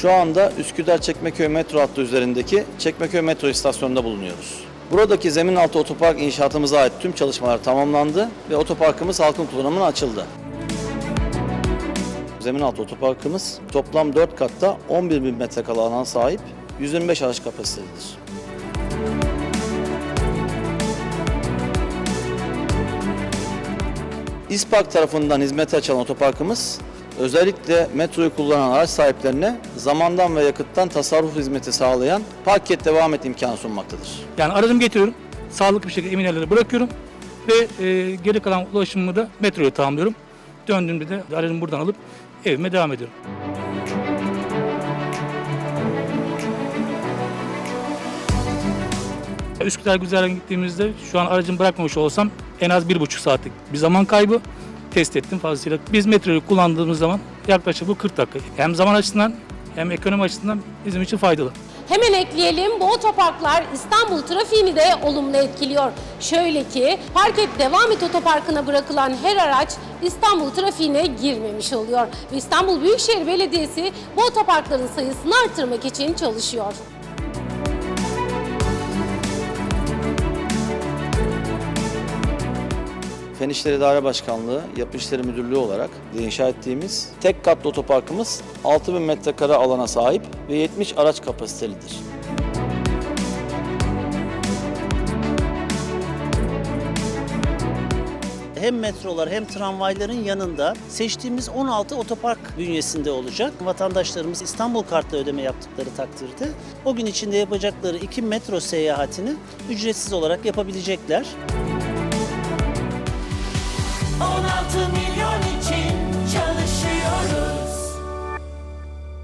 Şu anda Üsküdar Çekmeköy metro hattı üzerindeki Çekmeköy metro istasyonunda bulunuyoruz. Buradaki zemin altı otopark inşaatımıza ait tüm çalışmalar tamamlandı ve otoparkımız halkın kullanımına açıldı. Zemin altı otoparkımız toplam 4 katta 11 bin metrekare alan sahip 125 araç kapasitededir. İSPAK tarafından hizmete açılan otoparkımız özellikle metroyu kullanan araç sahiplerine zamandan ve yakıttan tasarruf hizmeti sağlayan park et devam et imkanı sunmaktadır. Yani aracımı getiriyorum. Sağlıklı bir şekilde emin yerlere bırakıyorum. Ve e, geri kalan ulaşımımı da metroya tamamlıyorum. Döndüğümde de aracımı buradan alıp evime devam ediyorum. Üsküdar Güzel'e gittiğimizde şu an aracımı bırakmamış olsam en az bir buçuk saatlik bir zaman kaybı test ettim fazlasıyla. Biz metroyu kullandığımız zaman yaklaşık bu 40 dakika. Hem zaman açısından hem ekonomi açısından bizim için faydalı. Hemen ekleyelim bu otoparklar İstanbul trafiğini de olumlu etkiliyor. Şöyle ki Park et Devam et otoparkına bırakılan her araç İstanbul trafiğine girmemiş oluyor. Ve İstanbul Büyükşehir Belediyesi bu otoparkların sayısını artırmak için çalışıyor. Fen İşleri İdare Başkanlığı, Yapı İşleri Müdürlüğü olarak inşa ettiğimiz tek katlı otoparkımız 6000 metrekare alana sahip ve 70 araç kapasitelidir. hem metrolar hem tramvayların yanında seçtiğimiz 16 otopark bünyesinde olacak. Vatandaşlarımız İstanbul kartla ödeme yaptıkları takdirde o gün içinde yapacakları iki metro seyahatini ücretsiz olarak yapabilecekler. 16 milyon